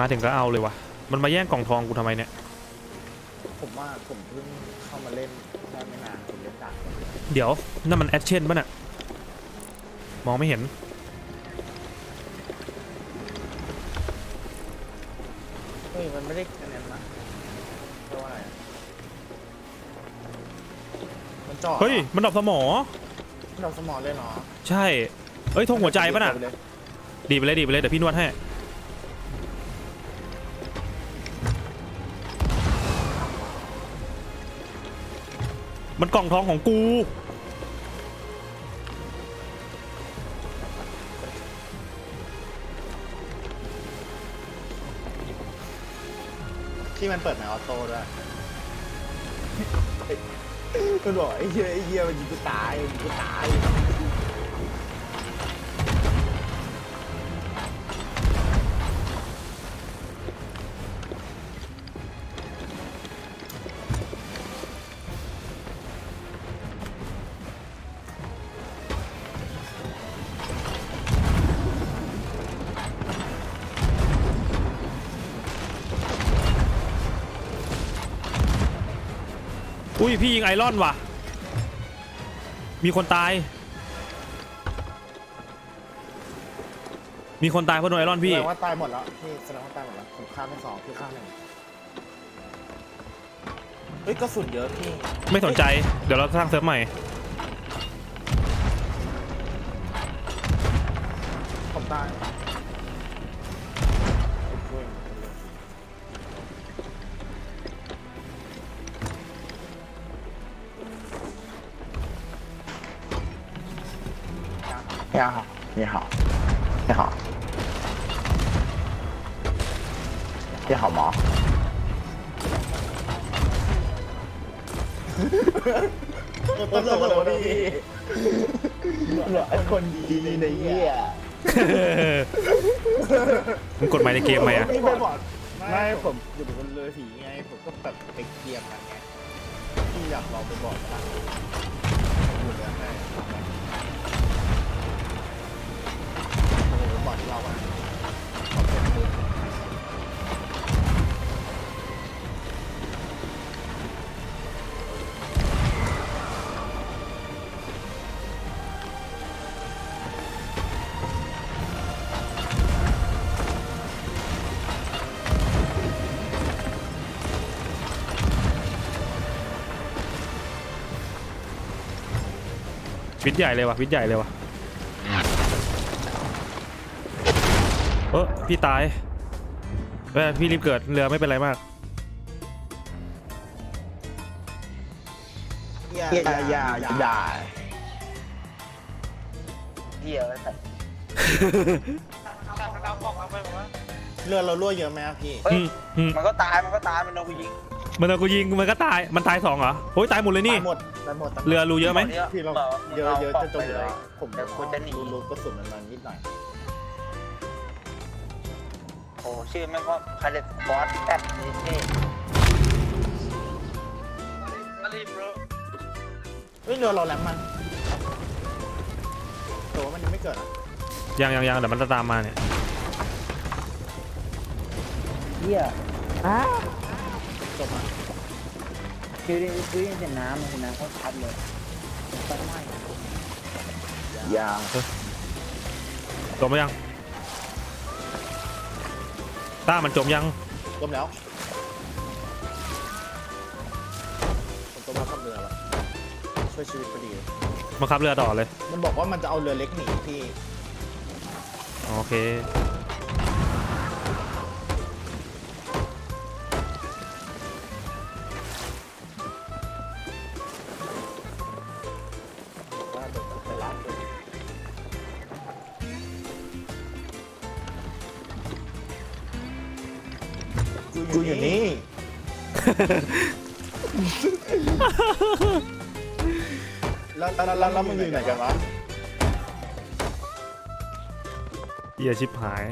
มาถึงก็เอาเลยวะมันมาแย่งกล่องทองกูทำไมเนี่ย ผมว่าผมเพิ่งเข้ามาเล่นแค่ไม่นานผมเล่นดักเดี๋ยวนั่นมันแอคเชนป่ะน่ะมองไม่เห็น เฮ้ยมันไม่ได้คะแนนนะเรียกว่าอะไรอะมันจ่อเฮ้ย มันดรอปสมอ มันดอกสมอเลยเหรอใช่ เอ้ยทงหัวใจป่ะน่ะไปเลยดีไปเลยดีไปเลยเดี๋ยวพี่นวดให้ มันกล่องทองของกู ที่มันเปิดไมค์ออโต้ด้วยมันบอกไอ้เหี้ยไอ้เหี้ยมันยิงกูตายยิงกูตาย อุ้ยพี่ยิงไอรอนว่ะ มีคนตาย มีคนตายเพราะโดนไอรอนพี่ แสดงว่าตายหมดแล้วพี่แสดงว่าตายหมดแล้วผมฆ่าไปสองพี่ฆ่าหนึ่งเฮ้ยกระสุนเยอะพี่ไม่สนใจ เดี๋ยวเราสร้างเซิร์ฟใหม่ผม 你好，你好，你好，你好吗？ตลกเลยพี่เหลือไอ้คนดีในเหี้ย มึงกดไมค์ในเกมไหมอะ พี่ไปบอกไม่ผมอยู่บนเรือผีไง ผมก็แบบไปเกียมมันไงพี่อยากลองไปบอกนะ วิทย์ใหญ่เลยว่ะวิทย์ใหญ่เลยว่ะเออพี่ตายเออพี่รีบเกิดเรือไม่เป็นไรมาก อย่าอย่าอย่าอย่าเหี้ยอะไรใส่เรือเรารั่วเยอะไหมอะพี่ เฮ้ยมันก็ตายมันก็ตายมันโดนกูยิง มันเอากูยิงมันก็ตายมันตายสองเหรอโอ้ยตายหมดเลยนี่ ตายหมดตายหมดตายหมดเรือรูเยอะไหมพี่เราเยอะเยอะจะจมอยู่แล้วผมเดี๋ยวกูจะหนีรู้กระสุนมันมานิดหน่อยโอ้ชื่อแม่งก็คาเลตบอสแป๊บนี่เท่เฮ้ยเรือเราแหลมมันแต่ว่ามันยังไม่เกิดนะยังยังยังเดี๋ยวมันจะตามมาเนี่ยเหี้ยอ้า จบมาคือได้คือได้แต่น้ำมันคือน้ำเขาชัดเลยต้นไม้ยาจมไปยังต้ามันจมยังจมแล้วผมจมมาขับเรือแล้วช่วยชีวิตพอดีเลยมาขับเรือต่อเลย มันบอกว่ามันจะเอาเรือเล็กหนีพี่ โอเค กูอยู่นี่ แล้วแล้วแล้วแล้วมึงอยู่ไหนกันวะเหี้ยชิบหาย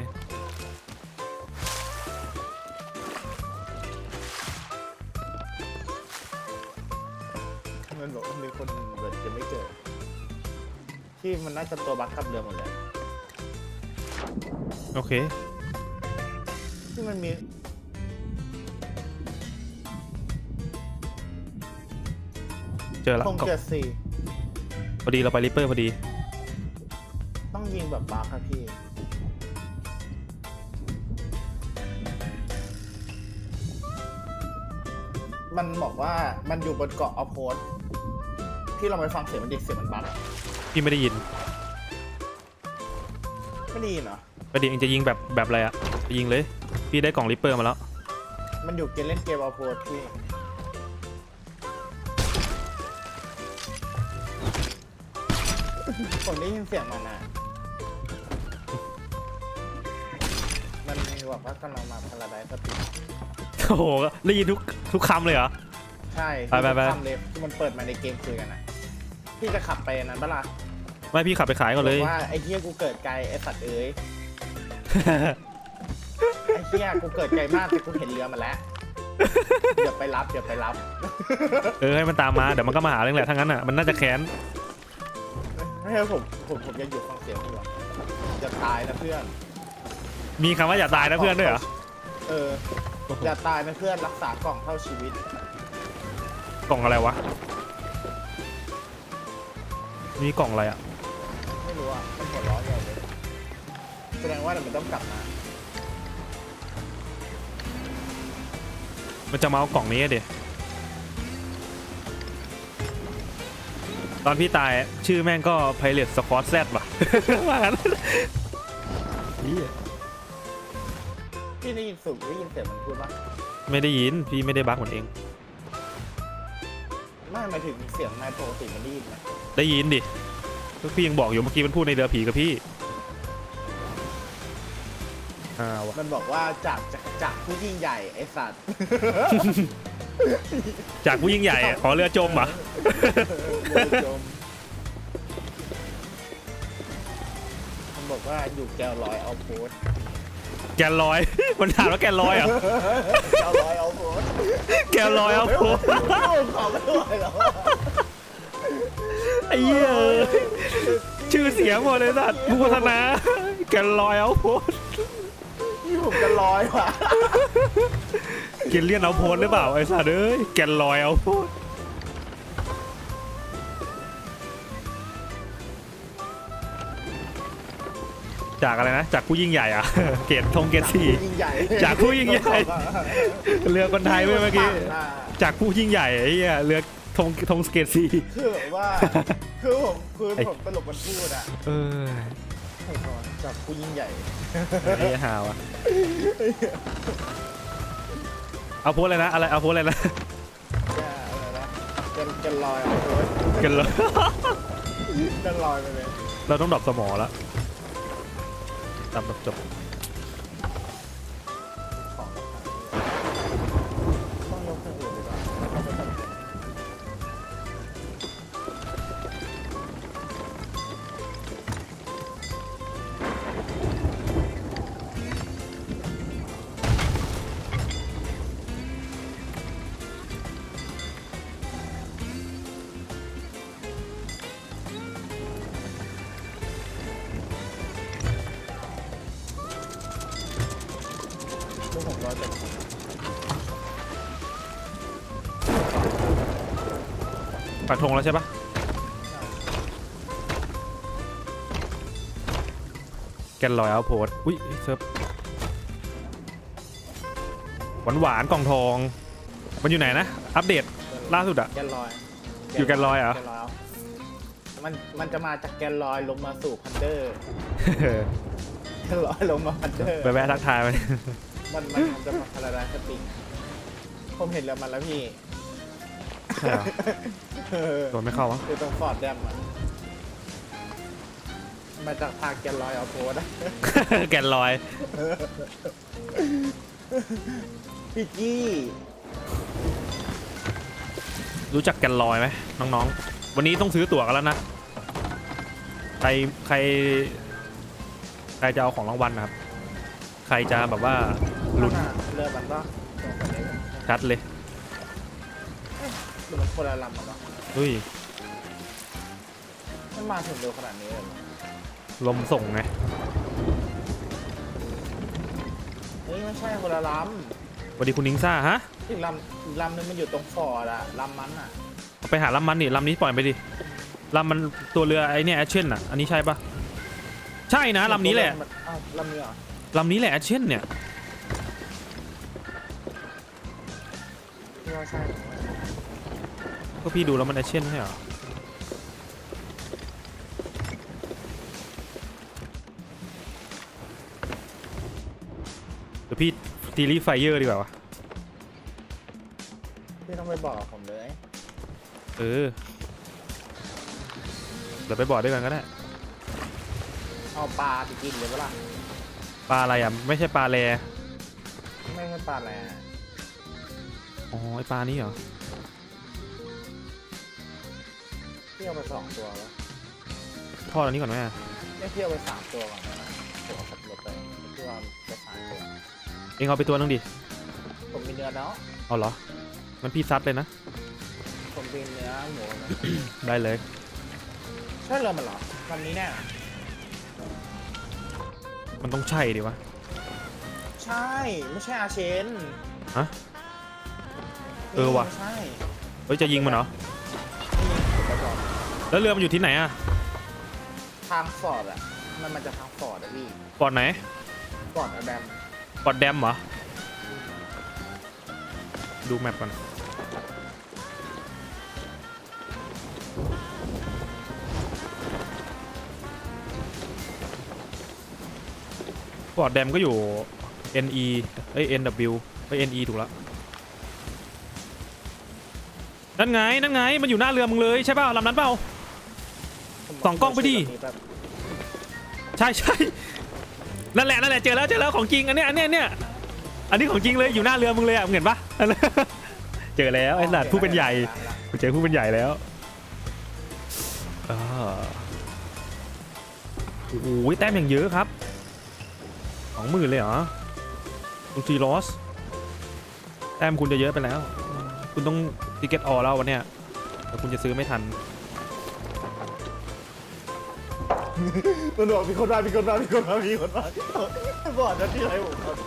มันบอกว่ามีคนเหมือนจะไม่เจอ ที่มันน่าจะตัวบั๊กขับเรือหมดเลย โอเค ที่มันมี เจอแล้วธงเจ็ดสี่พอดีเราไปริปเปอร์พอดี ต้องยิงแบบบักครับพี่ มันบอกว่ามันอยู่บนเกาะเอาโพสพี่ลองไปฟังเสียงมันดิเสียงมันบักอะพี่ไม่ได้ยินไม่ได้ยินเหรอ ประเดี๋ยวเองจะยิงแบบแบบอะไรอะไปยิงเลย พี่ได้กล่องริปเปอร์มาแล้ว มันอยู่เกมเล่นเกมเอาโพสพี่ ผมได้ยินเสียงมันอะ มันบอกว่ากำลังมาพาราไดสติโอ้โหได้ยินทุกทุกคำเลยเหรอ ใช่ไปไปไปทำเลยที่มันเปิดมาในเกมคุยกันนะพี่จะขับไปอันนั้นปะล่ะไม่พี่ขับไปขายก่อนเลยบอกว่าไอ้เฮียกูเกิดไกลไอ้สัตว์เอ้ย ไอ้เฮียกูเกิดไกลมากแต่กูเห็นเรือมาแล้วเดี๋ยวไปรับเดี๋ยวไปรับ เออให้มันตามมาเดี๋ยวมันก็มาหาเรื่องแหละทั้งนั้นอะมันน่าจะแค้นไม่ ใช่ผมผมผมยังอยู่ฟังเสียงอยู่อะจะตายนะเพื่อน มีคำว่าอย่าตายนะเพื่อนด้วยเหรอเอออย่าตายนะเพื่อนรักษากล่องเท่าชีวิต กล่องอะไรวะ มีกล่องอะไรอะ ไม่รู้อะมันหัวเร้อนใหญ่เลยแสดงว่าเดี๋ยวมันต้องกลับมามันจะมาเอากล่องนี้อะดิ ตอนพี่ตายชื่อแม่งก็ Pilot Squad Z ว่ะว่างั้นเหี้ยพี่ได้ยินสุกได้ยินเสียงมันพูดปะไม่ได้ยินพี่ไม่ได้บักเหมือนเอง ไม่หมายถึงเสียงนายปกติมันได้ยินไหมได้ยินดิก็พี่ยังบอกอยู่เมื่อกี้มันพูดในเรือผีกับพี่อ้าวะมันบอกว่าจากจากจากผู้ยิ่งใหญ่ไอ้สัตว์ จากผู้ยิ่งใหญ่อะขอเรือจมเหรอะเรือจมมันบอกว่าอยู่แกวลอยเอาโพสต์แกนลอย มันถามว่าแกนลอยเหรอะแกวลอยเอาโพสต์แกนลอยเอาโพสต์ขอไม่ไหวแล้วอะไอ้เหี้ยเอ้ยชื่อเสียงหมดเลยสัตว์ผู้พัฒนา แกนลอยเอาโพสต์นี่ ผมจะลอยว่ะเกนเลียนเอาโพสต์หรือเปล่าไอ้สัตว์เอ้ยแกนลอยเอาโพสต์จากอะไรนะ จากผู้ยิ่งใหญ่อะเกตธงเกตสี่ผู้ยิ่งใหญ่จากผู้ยิ่งใหญ่ เรือคนไทยเว้ยเมื่อกี้อ่าจากผู้ยิ่งใหญ่ไอ้เหี้ยเรือธงธงสเกตสี่ คือแบบว่า คือผมคือไอ้ผมตลกมันพูดอะ เออ จากผู้ยิ่งใหญ่ ไอ้ห่าวะเอาโพสต์เลยนะ อะไร เอาโพสต์เลยนะแกอะไรนะแกันกันลอยเอาโพสต์กันเลยกันลอยไปเลย เราต้องดรอปสมอแล้วตามจบจบ ปักธงแล้วใช่ปะแกนลอยเอาโพสต์อุ้ยเซิร์ฟหวานหวานๆกล่องทอง มันอยู่ไหนนะ อัปเดตล่าสุดอะ แกนลอยอยู่แกนลอยเหรอ แกนลอยมันมันจะมาจากแกนลอยลงมาสู่พันเดอร์แกนลอยลงมาพันเดอร์ ไปแวะทักทายมันมันมันจะมาพาราไดสปริงผมเห็นแล้วมันแล้วพี่ใช่เหรอเออโดนไม่เข้าวะคือตรงฟอร์ดแดมอะมาจากทางแกนลอยเอาโพสต์อะแกนลอย พี่กี้รู้จักแกนลอยไหมน้องๆ วันนี้ต้องซื้อตั๋วกันแล้วนะ ใครใคร ใครจะเอาของรางวัลนะครับ ใครจะแบบว่าลุ้น ข้างหาเรือมันปะตรงกันเลยชัดเลย หรือมันคนละลำมันปะเฮ้ย มันมาถึงเร็วขนาดนี้เลยเหรอลมส่งไงเอ้ยฮ้ยไม่ใช่คนละลสวัสดีคุณนิงซ่าฮะำอีกลำอีกลำนึงมันอยู่ตรงฟอร์ดอะลำมันอะไปหาลำมันนี่ลำนี้ปล่อยไปดิลำมันตัวเรือไอเนี่ยแอชเชนอะ อันนี้ใช่ปะใช่นะลำนี้แหละอ้าวลำนี้เหรอลำนี้แหละแอชเชนเนี่ยพี่ว่าใช่เหรอ ก็พี่ดูแล้วมันแอชเชนใช่เหรอเดี๋ยวพี่ตีรีไฟเยอร์ดีกว่าวะพี่ต้องไปบอกผมเลยเออเดี๋ยวไปบอกด้วยกันก็ได้เอาปลาไปกินเลยปะล่ะปลาอะไรอะไม่ใช่ปลาแลไม่ใช่ปลาอะไรอะอ๋อไอปลานี้เหรอ พี่เอาไปสองตัวแล้วทอดอันนี้ก่อนไหมอะไม่พี่เอาไปสามตัวก่อนนะผมเอาขับรถไปพี่เอาไปสามตัวเองเอาไปตัวนึงดิ ผมมีเนื้อเนาะเอาเหรอ มันพี่ซัดเลยนะ ผมมีเนื้อหมูนะได้เลย ใช่เลยมันเหรอลำนี้แน่มันต้องใช่ดิวะ ใช่ไม่ใช่อาเชนฮะเออว่ะ ไม่ใช่ เฮ้ยจะยิงมันเหรอไปก่อน แล้วเรือมันอยู่ที่ไหนอะทางฟอร์ดอะมันมาจากทางฟอร์ดอะพี่ปอดไหนฟอร์ดอะแดมปอดแดมเหรอ ดูแมปก่อน ปอดแดมก็อยู่ NE เอ้ย NW เอ้ย NE ถูกแล้ว นั่นไง นั่นไง มันอยู่หน้าเรือมึงเลยใช่เปล่าลำนั้นเปล่าผม ส่องกล้องไปดิใช่ใช่นั่นแหละนั่นแหละเจอแล้วเจอแล้วของจริงอันเนี้ยอันเนี้ยเนี้ยอันนี้ของจริงเลยอยู่หน้าเรือมึงเลยอะมึงเห็นปะเจอแล้วไอ้สัตว์ผู้เป็นใหญ่เจอผู้เป็นใหญ่แล้วอ่าโอ้โหแต้มอย่างเยอะครับสองหมื่นเลยเหรอคุณซีลอสแต้มคุณจะเยอะไปแล้ว คุณต้องติเก็ตออแล้ววันเนี้ยแต่คุณจะซื้อไม่ทัน มันบอกมีคนมามีคนมามีคนมามีคนมาบอกนะที่ไรผมครับ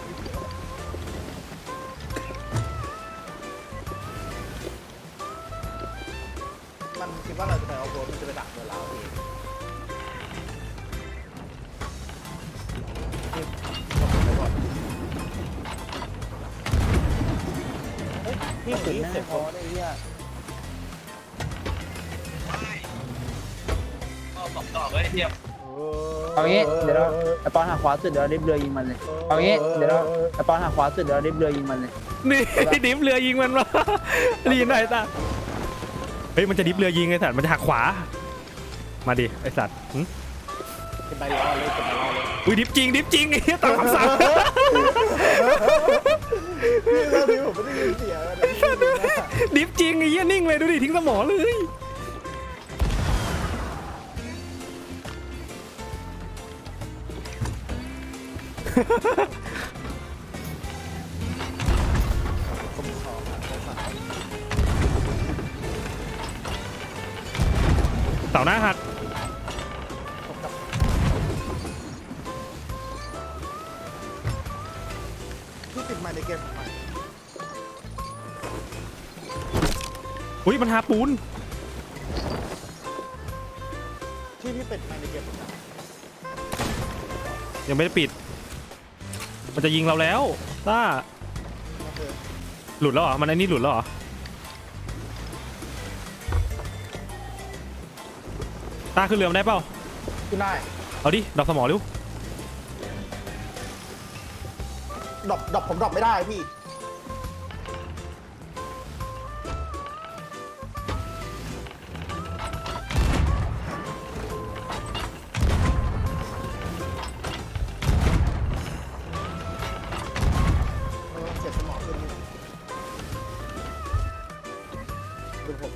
มันคิดว่าเราจะไปเอาโบนมันจะไปดักเรือเราพี่พี่บอกผมไปก่อนเฮ้ยพี่สุดพี่หน้าเสร็จพผอมได้เหี้ย เอางี้เดี๋ยวเราไอปอนหักขวาสุดเดี๋ยวเราดิฟเรือยิงมันเลยเอางี้เดี๋ยวเราไอปอนหักขวาสุดเดี๋ยวเราดิฟเรือยิงมันเลยนี่ ดิฟเรือยิงมันมาลีนหน่อยตาเฮ้ยมันจะดิฟเรือยิงไอ้สัตว์มันจะหักขวา มาดิไอ้สัตว์หึเป็นใบล้อเลยเป็นใบล้อเลยอุ้ยดิฟจริงดิฟจริงไอ้เหี้ยตามคำสั่งพี่ตอนนี้ผมไม่ได้ยินเสียงเลยนะพี่ดิฟจริงไอ้เหี้ยนิ่งเลยดูดิทิ้งสมอเลย เสาหน้าหักผมกับพี่ติดไมค์ในเกมผมไหมอุ้ยมันหาปูน ที่พี่ปิดไมค์ในเกมผมนะยังไม่ได้ปิด มันจะยิงเราแล้วต้าก็คือหลุดแล้วเหรอ มันไอ้นี่หลุดแล้วเหรอ ต้าขึ้นเรือมาได้เปล่า ขึ้นได้เอาดิดอกสมอเร็วดรอปดรอปผมดรอปไม่ได้พี่ ดูผม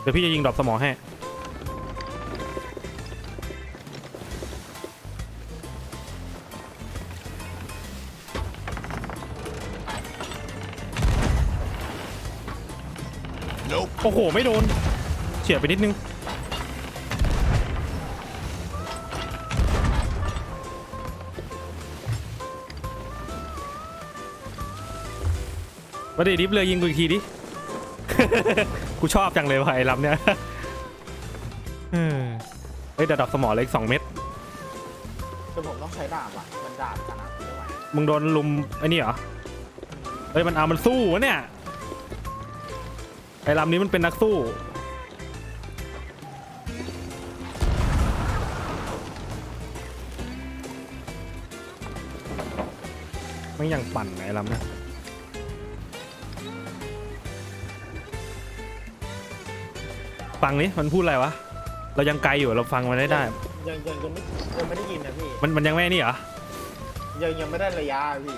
เดี๋ยวพี่จะยิงดอกสมอให้ โอ้โห ไม่โดน เฉียดไปนิดนึง มาดิดิฟเรือยิงกูอีกทีดิ กูชอบจังเลยว่ะไอ้ลำเนี้ยเออเฮ้ยแต่ดอกสมอเล็กสองเม็ด แต่ผมต้องใช้ดาบอะ มันดาบขนาดไม่ไหวมึงโดนลุมไอ้นี่เหรอ เฮ้ยมันเอามันสู้วะเนี่ย ไอ้ลำนี้มันเป็นนักสู้ ไม่ยังปั่นไอ้ลำนะ ฟังนี้มันพูดอะไรวะ เรายังไกลอยู่เราฟังมันได้ได้ ยังยังยังไม่ยังไม่ได้ยินนะพี่มันมันยังไม่นี่เหรอยังยังไม่ได้ระยะอะพี่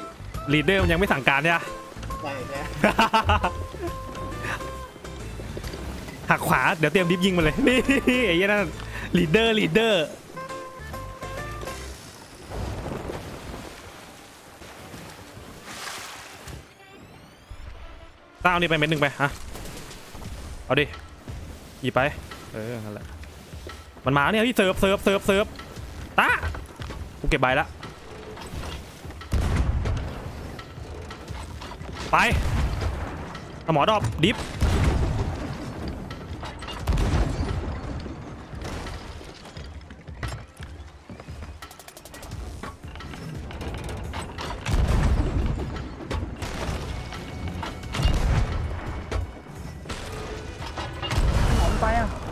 ลีดเดอร์มันยังไม่สั่งการเนี่ย ใช่ใช่หักขวาเดี๋ยวเตรียมดิฟยิงมันเลย นี่ไอ้เหี้ยนั่นลีดเดอร์ลีดเดอร์ต้าเอานี่ไปเม็ดหนึ่งไปฮะเอาดิ หยิบไป เออนั่นแหละ มันมาเนี่ยที่เซิร์ฟเซิร์ฟเซิร์ฟเซิร์ฟตากูเก็บใบละ ไปเอาหมอดอบดิฟ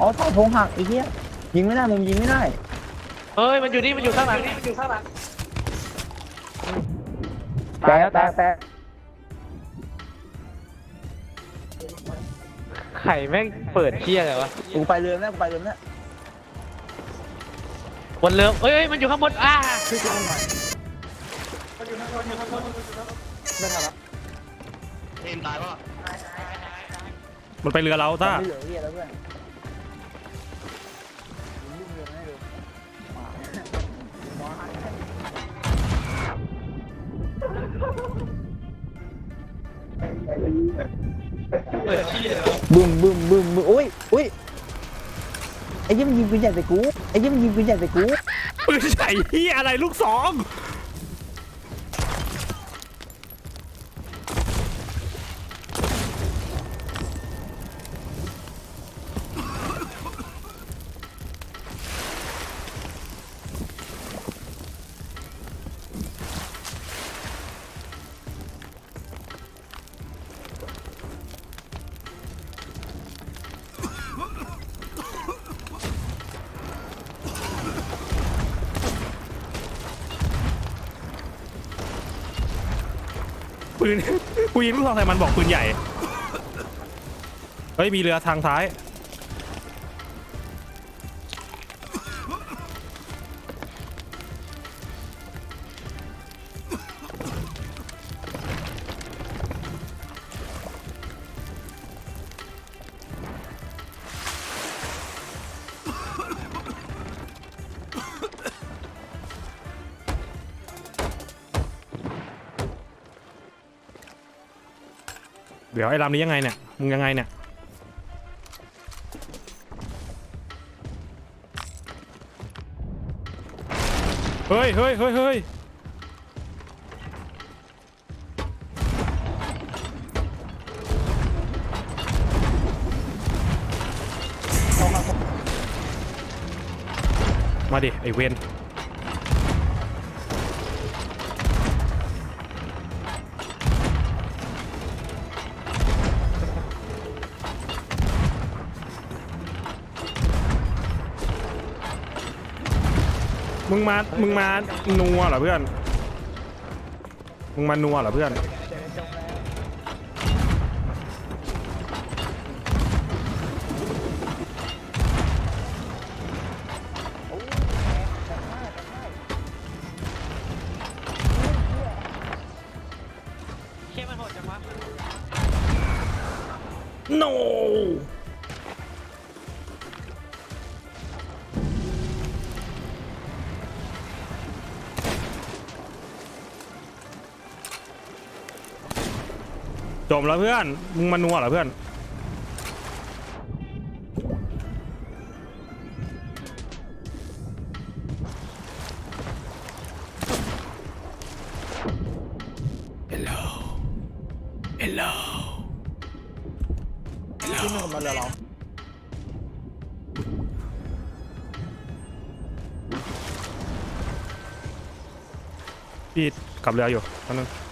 อะอ๋อเสาธงหักไอ้เหี้ยยิงไม่ได้มุมยิงไม่ได้เฮ้ยมันอยู่นี่มันอยู่ข้างหลังนี่มันอยู่ข้างหลังแตกแตกแตกไข่แม่งเปิดเที่ยอะไรวะกูไปเรือแล้วกูไปเรือแล้วบนเรือเอ้ยเอ้ยมันอยู่ข้างบนอ่ามันไปเรือเราต้าไม่เหลือเหี้ยแล้วเพื่อน บึ้มบึ้มบึ้มบึ้มอุ้ยอุ้ยไอ้ยี่มันยิงปืนใหญ่ใส่กูไอ้ยี่มันยิงปืนใหญ่ใส่กูปืนใหญ่ที่อะไรลูกสอง ปืน กูยิงลูกซองใส่มันบอกปืนใหญ่ เฮ้ย มีเรือทางซ้าย เดี๋ยวไอ้ลำนี้ยังไงเนี่ย มึงยังไงเนี่ย เฮ้ยเฮ้ยเฮ้ยเฮ้ยมาดิ ไอเวน มึงมา มึงมานัวเหรอเพื่อน มึงมานัวเหรอเพื่อน บแล้วเพื่อน มึงมานัวเหรอเพื่อน Hello Hello ที่มันมาเรือเราพี่ขับเรืออยู่แป๊บนึง